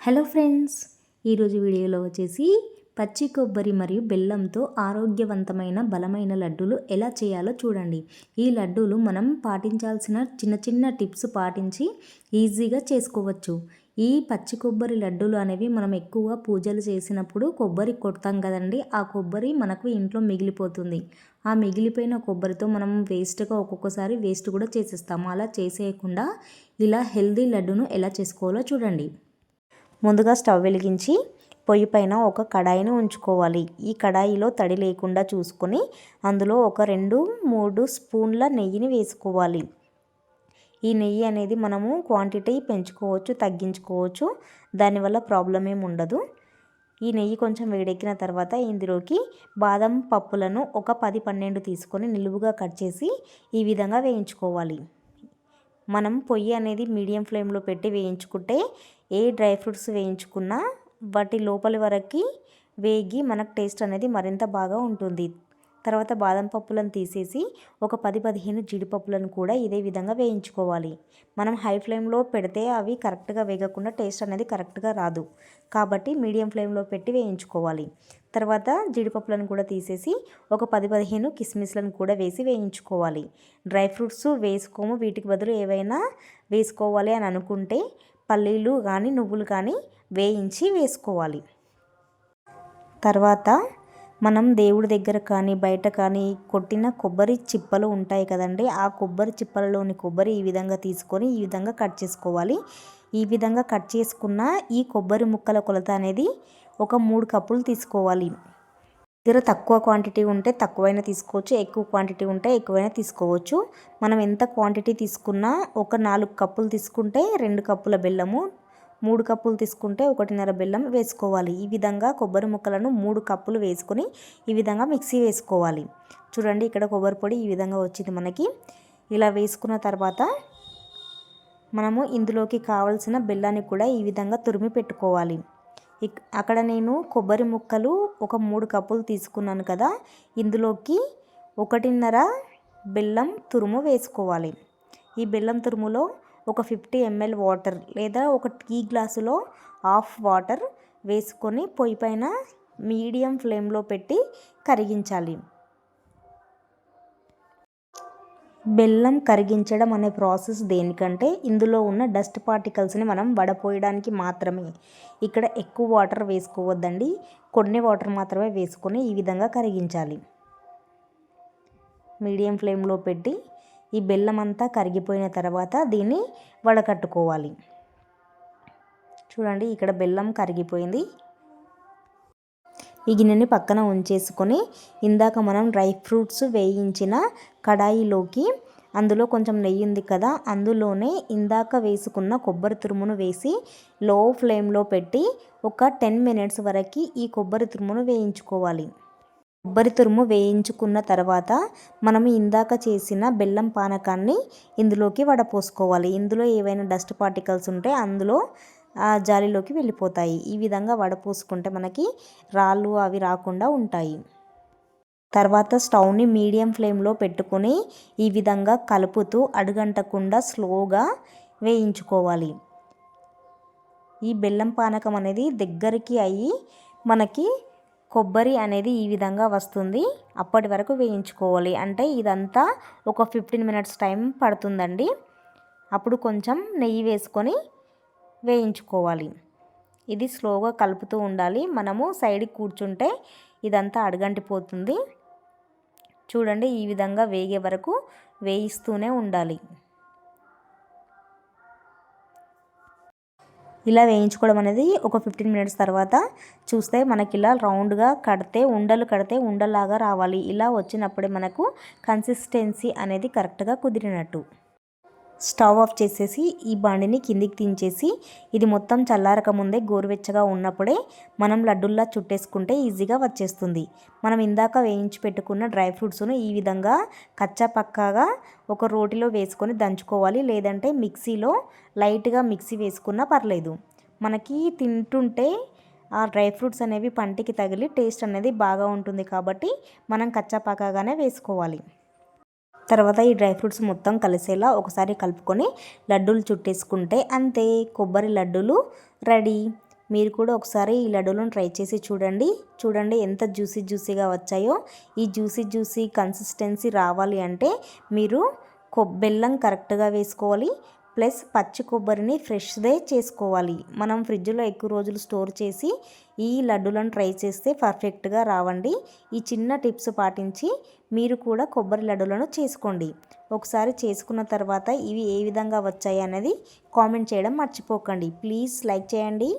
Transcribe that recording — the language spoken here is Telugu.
హలో ఫ్రెండ్స్ ఈరోజు వీడియోలో వచ్చేసి పచ్చి కొబ్బరి మరియు బెల్లంతో ఆరోగ్యవంతమైన బలమైన లడ్డూలు ఎలా చేయాలో చూడండి. ఈ లడ్డూలు మనం పాటించాల్సిన చిన్న చిన్న టిప్స్ పాటించి ఈజీగా చేసుకోవచ్చు. ఈ పచ్చి కొబ్బరి లడ్డూలు అనేవి మనం ఎక్కువ పూజలు చేసినప్పుడు కొబ్బరి కొడతాం కదండి ఆ కొబ్బరి మనకు ఇంట్లో మిగిలిపోతుంది. ఆ మిగిలిపోయిన కొబ్బరితో మనం వేస్ట్గా ఒక్కొక్కసారి వేస్ట్ కూడా చేసేస్తాము అలా చేసేయకుండా ఇలా హెల్దీ లడ్డును ఎలా చేసుకోవాలో చూడండి. ముందుగా స్టవ్ వెలిగించి పొయ్యి పైన ఒక కడాయిని ఉంచుకోవాలి. ఈ కడాయిలో తడి లేకుండా చూసుకొని అందులో ఒక రెండు మూడు స్పూన్ల నెయ్యిని వేసుకోవాలి. ఈ నెయ్యి అనేది మనము క్వాంటిటీ పెంచుకోవచ్చు తగ్గించుకోవచ్చు. దానివల్ల ప్రాబ్లం ఏమి ఉండదు. ఈ నెయ్యి కొంచెం వేడెక్కిన తర్వాత ఇందులోకి బాదం పప్పులను ఒక పది పన్నెండు తీసుకొని నిలువుగా కట్ చేసి ఈ విధంగా వేయించుకోవాలి. మనం పొయ్యి అనేది మీడియం ఫ్లేమ్లో పెట్టి వేయించుకుంటే ఏ డ్రై ఫ్రూట్స్ వేయించుకున్నా వాటి లోపలి వరకు వేగి మనకు టేస్ట్ అనేది మరింత బాగా ఉంటుంది. తర్వాత బాదం పప్పులను తీసేసి ఒక పది పదిహేను జీడిపప్పులను కూడా ఇదే విధంగా వేయించుకోవాలి. మనం హై ఫ్లేమ్లో పెడితే అవి కరెక్ట్గా వేగకుండా టేస్ట్ అనేది కరెక్ట్గా రాదు. కాబట్టి మీడియం ఫ్లేమ్లో పెట్టి వేయించుకోవాలి. తర్వాత జీడిపప్పులను కూడా తీసేసి ఒక పది పదిహేను కిస్మిస్లను కూడా వేసి వేయించుకోవాలి. డ్రై ఫ్రూట్స్ వేసుకోము. వీటికి బదులు ఏవైనా వేసుకోవాలి అని అనుకుంటే పల్లీలు కానీ నువ్వులు కానీ వేయించి వేసుకోవాలి. తర్వాత మనం దేవుడి దగ్గర కానీ బయట కానీ కొట్టిన కొబ్బరి చిప్పలు ఉంటాయి కదండి. ఆ కొబ్బరి చిప్పలలోని కొబ్బరి ఈ విధంగా తీసుకొని ఈ విధంగా కట్ చేసుకోవాలి. ఈ విధంగా కట్ చేసుకున్న ఈ కొబ్బరి ముక్కల కొలత అనేది ఒక మూడు కప్పులు తీసుకోవాలి. దగ్గర తక్కువ క్వాంటిటీ ఉంటే తక్కువైనా తీసుకోవచ్చు ఎక్కువ క్వాంటిటీ ఉంటే ఎక్కువైనా తీసుకోవచ్చు. మనం ఎంత క్వాంటిటీ తీసుకున్నా ఒక నాలుగు కప్పులు తీసుకుంటే రెండు కప్పుల బెల్లము మూడు కప్పులు తీసుకుంటే ఒకటిన్నర బెల్లం వేసుకోవాలి. ఈ విధంగా కొబ్బరి ముక్కలను మూడు కప్పులు వేసుకొని ఈ విధంగా మిక్సీ వేసుకోవాలి. చూడండి ఇక్కడ కొబ్బరి పొడి ఈ విధంగా వచ్చింది మనకి. ఇలా వేసుకున్న తర్వాత మనము ఇందులోకి కావలసిన బెల్లాన్ని కూడా ఈ విధంగా తురిమి పెట్టుకోవాలి. అక్కడ నేను కొబ్బరి ముక్కలు ఒక మూడు కప్పులు తీసుకున్నాను కదా ఇందులోకి ఒకటిన్నర బెల్లం తురుము వేసుకోవాలి. ఈ బెల్లం తురుములో ఒక ఫిఫ్టీ ఎంఎల్ వాటర్ లేదా ఒక టీ గ్లాసులో హాఫ్ వాటర్ వేసుకొని పొయ్యి పైన మీడియం ఫ్లేమ్లో పెట్టి కరిగించాలి. బెల్లం కరిగించడం అనే ప్రాసెస్ దేనికంటే ఇందులో ఉన్న డస్ట్ పార్టికల్స్ని మనం వడపోయడానికి మాత్రమే. ఇక్కడ ఎక్కువ వాటర్ వేసుకోవద్దండి. కొన్ని వాటర్ మాత్రమే వేసుకొని ఈ విధంగా కరిగించాలి. మీడియం ఫ్లేమ్లో పెట్టి ఈ బెల్లం అంతా కరిగిపోయిన తర్వాత దీన్ని వడకట్టుకోవాలి. చూడండి ఇక్కడ బెల్లం కరిగిపోయింది. ఈ గిన్నెని పక్కన ఉంచేసుకొని ఇందాక మనం డ్రై ఫ్రూట్స్ వేయించిన కడాయిలోకి అందులో కొంచెం నెయ్యి ఉంది కదా అందులోనే ఇందాక వేసుకున్న కొబ్బరి తురుమును వేసి లో ఫ్లేమ్లో పెట్టి ఒక టెన్ మినిట్స్ వరకు ఈ కొబ్బరి తురుమును వేయించుకోవాలి. కొబ్బరి తురుము వేయించుకున్న తర్వాత మనం ఇందాక చేసిన బెల్లం పానకాన్ని ఇందులోకి వడపోసుకోవాలి. ఇందులో ఏవైనా డస్ట్ పార్టికల్స్ ఉంటే అందులో జాలిలోకి వెళ్ళిపోతాయి. ఈ విధంగా వడపోసుకుంటే మనకి రాళ్ళు అవి రాకుండా ఉంటాయి. తర్వాత స్టవ్ని మీడియం ఫ్లేమ్లో పెట్టుకొని ఈ విధంగా కలుపుతూ అడుగంటకుండా స్లోగా వేయించుకోవాలి. ఈ బెల్లం పానకం అనేది దగ్గరికి అయ్యి మనకి కొబ్బరి అనేది ఈ విధంగా వస్తుంది. అప్పటి వరకు వేయించుకోవాలి. అంటే ఇదంతా ఒక ఫిఫ్టీన్ మినిట్స్ టైం పడుతుందండి. అప్పుడు కొంచెం నెయ్యి వేసుకొని వేయించుకోవాలి. ఇది స్లోగా కలుపుతూ ఉండాలి. మనము సైడ్కి కూర్చుంటే ఇదంతా అడగంటిపోతుంది. చూడండి ఈ విధంగా వేగే వరకు వేయిస్తూనే ఉండాలి. ఇలా వేయించుకోవడం అనేది ఒక ఫిఫ్టీన్ మినిట్స్ తర్వాత చూస్తే మనకి ఇలా రౌండ్గా కడితే ఉండలు కడితే ఉండలాగా రావాలి. ఇలా వచ్చినప్పుడే మనకు కన్సిస్టెన్సీ అనేది కరెక్ట్గా కుదిరినట్టు. స్టవ్ ఆఫ్ చేసేసి ఈ బాండిని కిందికి దించేసి ఇది మొత్తం చల్లారక ముందే గోరువెచ్చగా ఉన్నప్పుడే మనం లడ్డుల్లా చుట్టేసుకుంటే ఈజీగా వచ్చేస్తుంది. మనం ఇందాక వేయించి పెట్టుకున్న డ్రై ఫ్రూట్స్ను ఈ విధంగా కచ్చా పక్కాగా ఒక రోటిలో వేసుకొని దంచుకోవాలి. లేదంటే మిక్సీలో లైట్గా మిక్సీ వేసుకున్నా పర్లేదు. మనకి తింటుంటే ఆ డ్రై ఫ్రూట్స్ అనేవి పంటికి తగిలి టేస్ట్ అనేది బాగా ఉంటుంది కాబట్టి మనం కచ్చాపక్కగానే వేసుకోవాలి. తర్వాత ఈ డ్రై ఫ్రూట్స్ మొత్తం కలిసేలా ఒకసారి కలుపుకొని లడ్డూలు చుట్టేసుకుంటే అంతే కొబ్బరి లడ్డూలు రెడీ. మీరు కూడా ఒకసారి ఈ లడ్డూలను ట్రై చేసి చూడండి. చూడండి ఎంత జ్యూసీ జ్యూసీగా వచ్చాయో. ఈ జ్యూసీ జ్యూసీ కన్సిస్టెన్సీ రావాలి అంటే మీరు కొ బెల్లం కరెక్ట్గా వేసుకోవాలి. ప్లస్ పచ్చి కొబ్బరిని ఫ్రెష్దే చేసుకోవాలి. మనం ఫ్రిడ్జ్లో ఎక్కువ రోజులు స్టోర్ చేసి ఈ లడ్డూలను ట్రై చేస్తే పర్ఫెక్ట్గా రావండి. ఈ చిన్న టిప్స్ పాటించి మీరు కూడా కొబ్బరి లడ్డూలను చేసుకోండి. ఒకసారి చేసుకున్న తర్వాత ఇవి ఏ విధంగా వచ్చాయి అనేది కామెంట్ చేయడం మర్చిపోకండి. ప్లీజ్ లైక్ చేయండి.